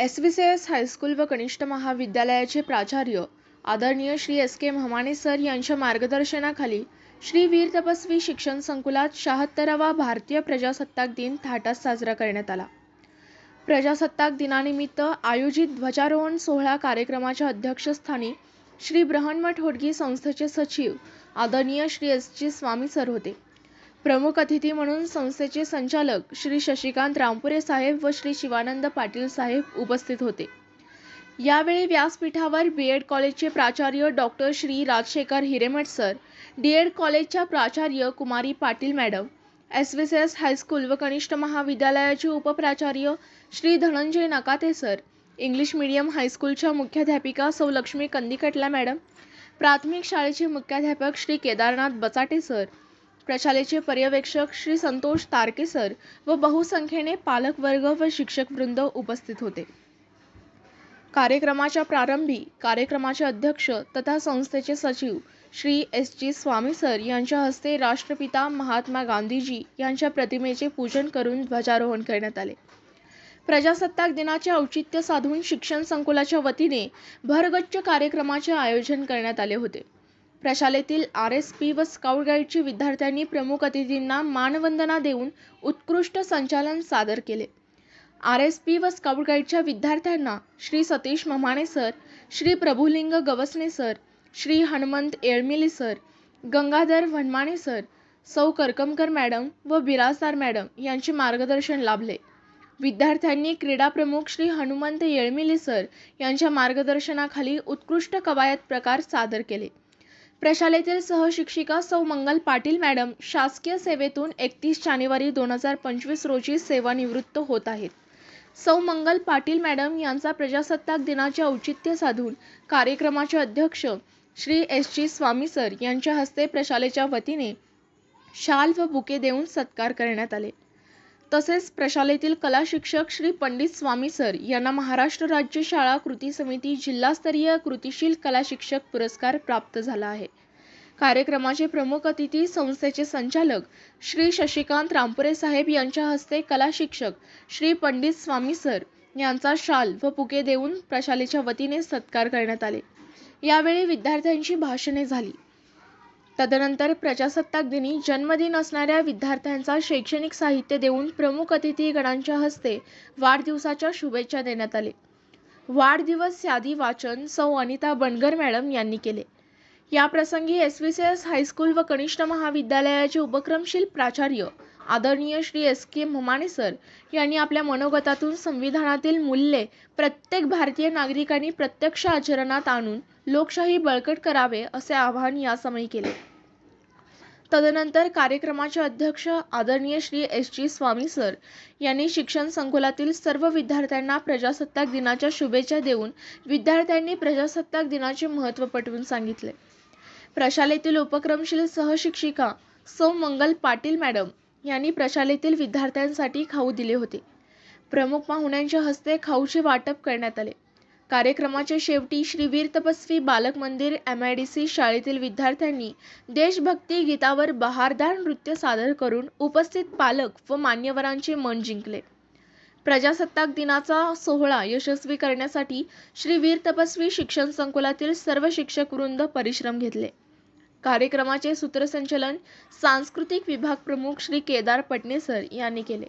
S V C S high school व कनिष्ठ महाविद्यालयाचे प्राचार्य आदरणीय Shri S K Mahmane sir यांच्या मार्गदर्शनाखाली श्री वीर तपस्वी शिक्षण संकुलात शहात्तरावा भारतीय प्रजासत्ताक दिन थाटात साजरा करण्यात आला. प्रजासत्ताक दिनानिमित्त आयोजित ध्वजारोहण सोहळा कार्यक्रमाच्या अध्यक्षस्थानी श्री ब्रहन्मठ होडगी संस्थेचे सचिव आदरणीय Shri S G Swami sir होते. प्रमुख अतिथी म्हणून संस्थेचे संचालक श्री शशिकांत रामपुरे साहेब व श्री शिवानंद पाटील साहेब उपस्थित होते. यावेळी व्यासपीठावर बी एड कॉलेजचे प्राचार्य doctor Shri Rajshekhar Hiremath sir D Ed कॉलेजच्या प्राचार्य कुमारी Patil madam S V C S high school व कनिष्ठ महाविद्यालयाचे उपप्राचार्य Shri Dhananjay Nakate sir English medium हायस्कूलच्या मुख्याध्यापिका सौ लक्ष्मी कंदिकटला मॅडम प्राथमिक शाळेचे मुख्याध्यापक श्री केदारनाथ बचाटे सर प्रशालेचे पर्यवेक्षक श्री संतोष तारके सर व बहुसंख्येने पालक वर्ग व शिक्षक वृंद उपस्थित होते. कार्यक्रमाच्या प्रारंभी कार्यक्रमाचे अध्यक्ष तथा संस्थेचे सचिव Shri S G Swami sir यांच्या हस्ते राष्ट्रपिता महात्मा गांधीजी यांच्या प्रतिमेचे पूजन करून ध्वजारोहण करण्यात आले. प्रजासत्ताक दिनाचे औचित्य साधून शिक्षण संकुलाच्या वतीने भरगच्च कार्यक्रमाचे आयोजन करण्यात आले होते. प्रशालेतील आर एस पी व स्काउट गाईडची विद्यार्थ्यांनी प्रमुख अतिथींना मानवंदना देऊन उत्कृष्ट संचालन सादर केले. आर एस पी व स्काउट गाईडच्या विद्यार्थ्यांना Shri Satish Mamane sir Shri Prabhuling Gavasane sir Shri Hanumant Yelmili sir Gangadhar Vanmane sir सौ करकमकर मॅडम व बिराजदार मॅडम यांचे मार्गदर्शन लाभले. विद्यार्थ्यांनी क्रीडा प्रमुख श्री हनुमंत येळमिली सर यांच्या मार्गदर्शनाखाली उत्कृष्ट कवायत प्रकार सादर केले. प्रशालेतील सहशिक्षिका सौ मंगल पाटील मॅडम शासकीय सेवेतून एकतीस जानेवारी दोन हजार पंचवीस रोजी सेवानिवृत्त होत आहेत. सौ मंगल पाटील मॅडम यांचा प्रजासत्ताक दिनाचे औचित्य साधून कार्यक्रमाचे अध्यक्ष Shri S G Swami sir यांच्या हस्ते प्रशालेच्या वतीने शाल व बुके देऊन सत्कार करण्यात आले. तसेच प्रशालेतील कला शिक्षक श्री पंडित स्वामी सर यांना महाराष्ट्र राज्य शाळा कृती समिती जिल्हास्तरीय कृतिशील कला शिक्षक पुरस्कार प्राप्त झाला आहे. कार्यक्रमाचे प्रमुख अतिथी संस्थेचे संचालक श्री शशिकांत रामपुरे साहेब यांच्या हस्ते कला शिक्षक श्री पंडित स्वामी सर यांचा शाल व पुके देऊन प्रशालेच्या वतीने सत्कार करण्यात आले. यावेळी विद्यार्थ्यांची भाषणे झाली. तदनंतर प्रजासत्ताक दिनी जन्मदिन असणाऱ्या विद्यार्थ्यांचा शैक्षणिक साहित्य देऊन प्रमुख अतिथी गणांच्या हस्ते वाढदिवसाच्या शुभेच्छा देण्यात आले. वाढदिवस यादी वाचन सौ अनिता बनगर मॅडम यांनी केले. याप्रसंगी S V C S high school व कनिष्ठ महाविद्यालयाचे उपक्रमशील प्राचार्य आदरणीय Shri S K Mhamane sir यांनी आपल्या मनोगतातून संविधानातील मूल्ये प्रत्येक भारतीय नागरिकांनी प्रत्यक्ष आचरणात आणून लोकशाही बळकट करावे असे आवाहन यासमयी केले. तदनंतर कार्यक्रमाचे अध्यक्ष आदरणीय Shri S G Swami sir यांनी शिक्षण संकुलातील सर्व विद्यार्थ्यांना प्रजासत्ताक दिनाच्या शुभेच्छा देऊन विद्यार्थ्यांनी प्रजासत्ताक दिनाचे महत्त्व पटवून सांगितले. प्रशालेतील उपक्रमशील सहशिक्षिका सौ मंगल पाटील मॅडम यांनी प्रशालेतील विद्यार्थ्यांसाठी खाऊ दिले होते. प्रमुख पाहुण्यांच्या हस्ते खाऊचे वाटप करण्यात आले. कार्यक्रमाच्या शेवटी श्री वीर तपस्वी बालक मंदिर एम आय डी सी शाळेतील विद्यार्थ्यांनी देशभक्ती गीतावर बहारदार नृत्य सादर करून उपस्थित पालक व मान्यवरांचे मन जिंकले. प्रजासत्ताक दिनाचा सोहळा यशस्वी करण्यासाठी श्री वीर तपस्वी शिक्षण संकुलातील सर्व शिक्षक वृंद परिश्रम घेतले. कार्यक्रमाचे सूत्रसंचलन सांस्कृतिक विभाग प्रमुख श्री केदार पटणेसर यांनी केले.